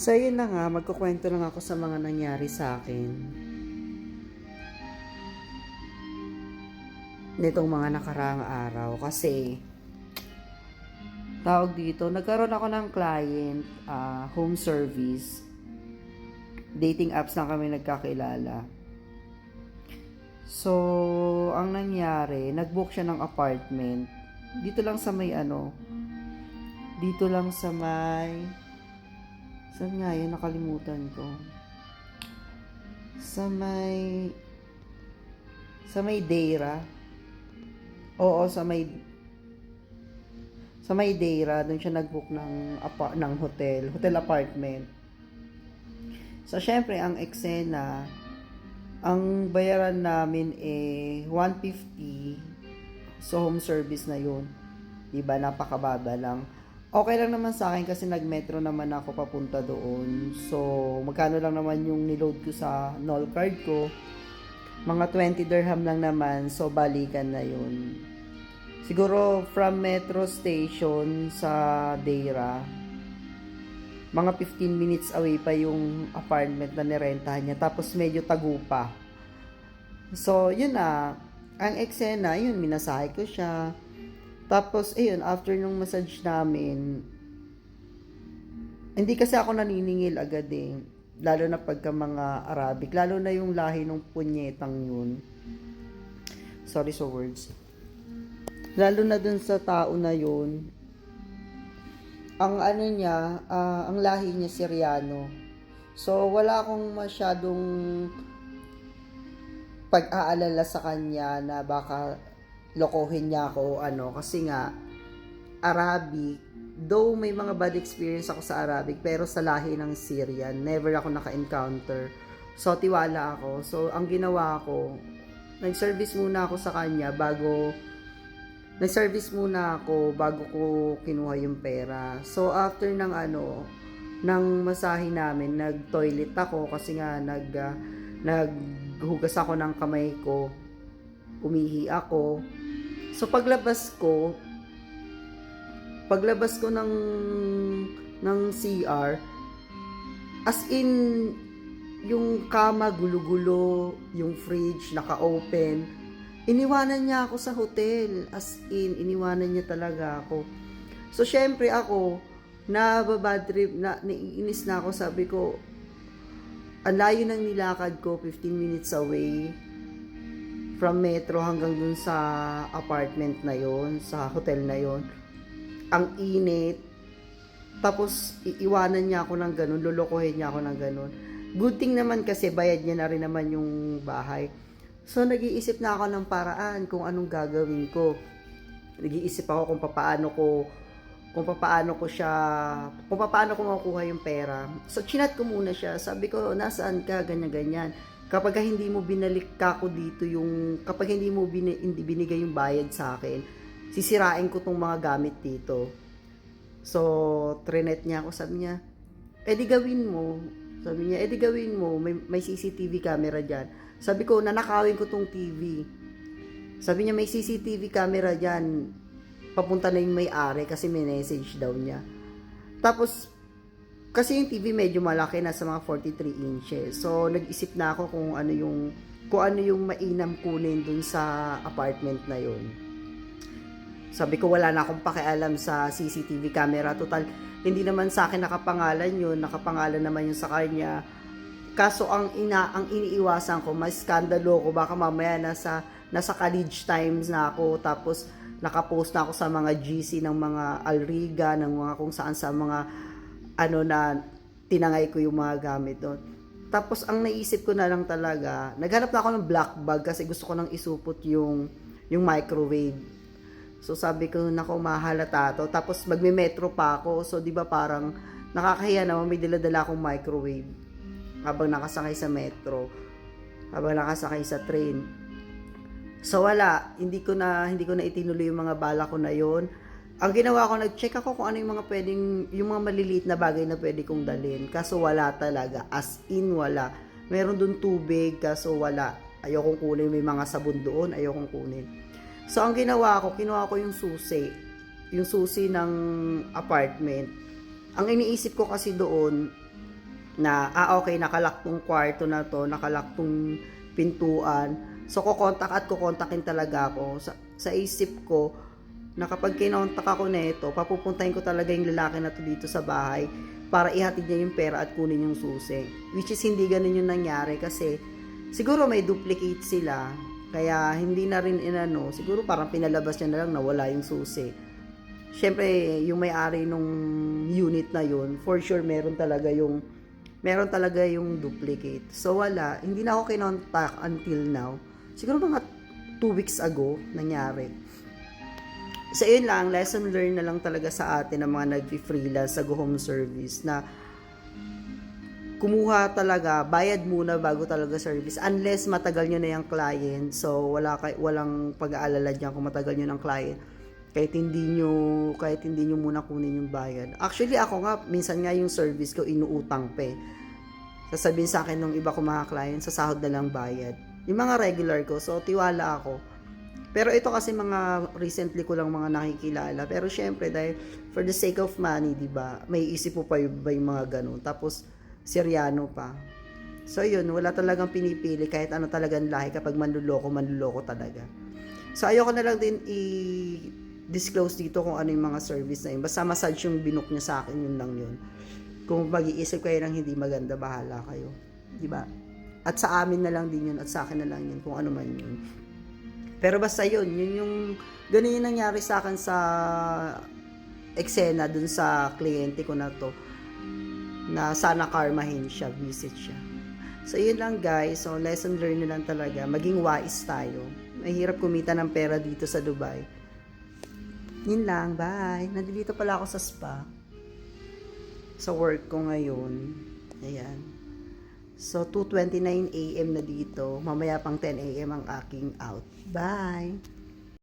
So, yun na nga, magkukwento lang ako sa mga nangyari sa akin. Nitong mga nakaraang araw. Kasi, tawag dito, nagkaroon ako ng client, ah, home service. Dating apps lang kami nagkakilala. So, ang nangyari, nag-book siya ng apartment. Dito lang sa may ano, dito lang sa may, saan nga yun, nakalimutan ko. Sa may, sa may Deira. Oo, sa may, sa may Deira, doon siya nag-book ng, apa, ng hotel, hotel apartment. So, syempre, ang eksena, ang bayaran namin eh 150 so home service na yun. 'Di ba? Napakababa lang. Okay lang naman sa akin kasi nag-metro naman ako papunta doon. So, magkano lang naman yung niload ko sa null card ko. Mga 20 dirham lang naman. So, balikan na yun. Siguro from metro station sa Deira, mga 15 minutes away pa yung apartment na nirentahan niya. Tapos medyo tagupa. So, yun na. Ang eksena, yun, minasahe ko siya. Tapos, ayun, after nung massage namin, hindi kasi ako naniningil agad eh. Lalo na pagka mga Arabic. Lalo na yung lahi ng punyetang yun. Sorry sa words. Lalo na dun sa tao na yun, ang ano niya, ah, ang lahi niya Syriano. So, wala akong masyadong pag-aalala sa kanya na baka lokohin niya ako ano. Kasi nga, Arabic, though may mga bad experience ako sa Arabic, pero sa lahi ng Syrian, never ako naka-encounter. So, tiwala ako. So, ang ginawa ko, nag-service muna ako sa kanya bago nag-service muna ako bago ko kinuha yung pera. So, after ng ano, ng masahe namin, nag-toilet ako kasi nga nag, ah, naghugas ako ng kamay ko. Umihi ako. So, paglabas ko, paglabas ko ng, ng CR, as in, yung kama gulo-gulo, yung fridge naka-open, iniwanan niya ako sa hotel. As in, iniwanan niya talaga ako. So, syempre ako, na bad trip, na, naiinis na ako, sabi ko, ang layo ng nilakad ko, 15 minutes away from metro hanggang dun sa apartment na yon sa hotel na yon Ang init. Tapos, iiwanan niya ako ng ganun, lulukohin niya ako ng ganun. Good thing naman kasi bayad niya na rin naman yung bahay. So, nag-iisip na ako ng paraan kung anong gagawin ko. Nag-iisip ako kung papaano ko kung papaano ko siya kung papaano ko makukuha yung pera. So, chinat ko muna siya. Sabi ko, nasaan ka? Ganyan-ganyan. Kapag hindi mo binalik ka ko dito yung, kapag hindi mo bini, hindi binigay yung bayad sa akin, sisirain ko tong mga gamit dito. So, trinet niya ako. Sabi niya, eh di gawin mo. Sabi niya, eh di gawin mo. May, may CCTV camera dyan. Sabi ko, nanakawin ko tong TV. Sabi niya, may CCTV camera dyan. Papunta na yung may-ari kasi may message daw niya. Tapos, kasi yung TV medyo malaki, nasa mga 43 inches. So, nag-isip na ako kung ano yung kung ano yung mainam kunin dun sa apartment na yun. Sabi ko, wala na akong pakialam sa CCTV camera. Total, hindi naman sa akin nakapangalan yun. Nakapangalan naman yun sa kanya. Kaso ang ina ang iniiwasan ko, mas skandalo ko baka mamaya nasa nasa college times na ako tapos nakapost na ako sa mga GC ng mga Alriga, ng mga kung saan sa mga ano na tinangay ko yung mga gamit doon. Tapos ang naisip ko na lang talaga, naghanap na ako ng black bag kasi gusto ko nang isupot yung yung microwave. So sabi ko, nako mahalata to. Tapos magme-metro pa ako. So 'di ba parang nakakahiya naman may dala-dala akong microwave habang nakasakay sa metro, habang nakasakay sa train. So wala, hindi ko na hindi ko na itinuloy yung mga bala ko na yon. Ang ginawa ko, nag-check ako kung ano yung mga pwedeng, yung mga maliliit na bagay na pwede kong dalhin. Kaso wala talaga, as in wala. Meron dun tubig, kaso wala. Ayokong kunin, may mga sabon doon, ayokong kunin. So ang ginawa ko, kinuha ko yung susi. Yung susi ng apartment. Ang iniisip ko kasi doon, na, ah okay, nakalak tong kwarto na to, nakalak tong pintuan. So, kukontak at kukontakin talaga ako. Sa, sa isip ko, na kapag kinontak ako na papupuntahin ko talaga yung lalaki na to dito sa bahay para ihatid niya yung pera at kunin yung susi. Which is hindi ganun yung nangyari kasi siguro may duplicate sila. Kaya hindi na rin inano, siguro parang pinalabas niya na lang na wala yung susi. Siyempre, yung may-ari nung unit na yun, for sure meron talaga yung meron talaga yung duplicate. So wala, hindi na ako kinontak until now. Siguro mga two weeks ago nangyari. So yun lang, lesson learned na lang talaga sa atin ng mga nag-freelance sa home service na kumuha talaga, bayad muna bago talaga service. Unless matagal nyo na yung client. So, wala kay, walang pag-aalala dyan kung matagal nyo ng client. Kahit hindi nyo, kahit hindi nyo muna kunin yung bayad. Actually, ako nga, minsan nga yung service ko, inuutang pa eh. Sasabihin sa akin ng iba ko mga client, sa na lang bayad. Yung mga regular ko, so tiwala ako. Pero ito kasi mga recently ko lang mga nakikilala. Pero syempre, dahil for the sake of money, di ba, may isip po pa yung, ba yung mga ganun. Tapos, Siriano pa. So yun, wala talagang pinipili kahit ano talagang lahi kapag manluloko, manluloko talaga. So ayoko na lang din i-disclose dito kung ano yung mga service na yun. Basta massage yung binook niya sa akin, yun lang yun. Kung mag-iisip kayo ng hindi maganda, bahala kayo. Ba? At sa amin na lang din yun, at sa akin na lang yun, kung ano man yun. Pero basta yun, yun yung, ganun yung nangyari sa akin sa eksena dun sa kliyente ko na to na sana karmahin siya, visit siya. So, yun lang guys. So, lesson learned lang talaga. Maging wise tayo. Mahirap kumita ng pera dito sa Dubai. Yun lang. Bye. Nandito pala ako sa spa. Sa work ko ngayon. Ayan. So, 2.29 a.m. na dito. Mamaya pang 10 a.m. ang aking out. Bye!